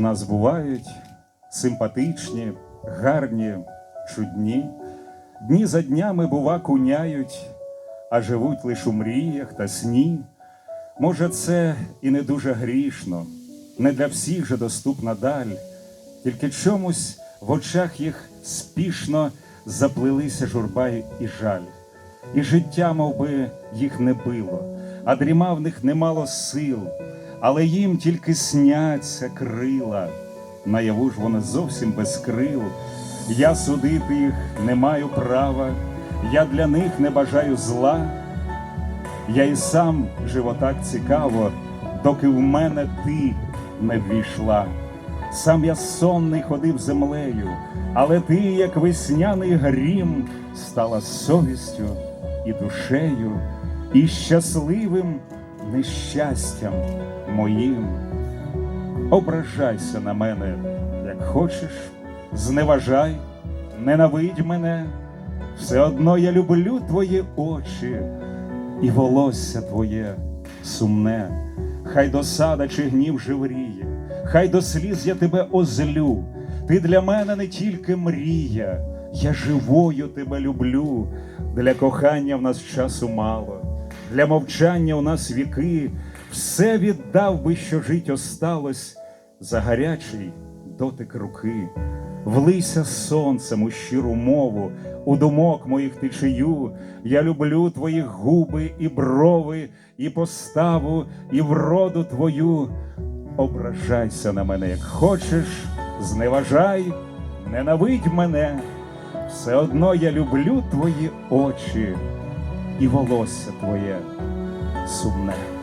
У нас бувають симпатичні, гарні, чудні. Дні за днями, бува, куняють, а живуть лиш у мріях та сні. Може, це і не дуже грішно, не для всіх же доступна даль, тільки чомусь в очах їх спішно заплилися журба і жаль, і життя, мов би, їх не било, а дріма в них немало сил, але їм тільки сняться крила. Наяву ж вони зовсім без крил. Я судити їх не маю права, я для них не бажаю зла. Я і сам живо так цікаво, доки в мене ти не ввійшла. Сам я сонний ходив землею, але ти, як весняний грім, стала совістю і душею, і щасливим нещастям моїм. Ображайся на мене, як хочеш, зневажай, ненавидь мене, все одно я люблю твої очі і волосся твоє сумне, хай досада чи гнів живріє, хай до сліз я тебе озлю. Ти для мене не тільки мрія, я живою тебе люблю. Для кохання в нас часу мало, для мовчання у нас віки. Все віддав би, що жить осталось за гарячий дотик руки. Влися сонцем у щиру мову, у думок моїх течію. Я люблю твої губи і брови, і поставу, і вроду твою. Ображайся на мене, як хочеш, зневажай, ненавидь мене. Все одно я люблю твої очі і волосся твоє сумне.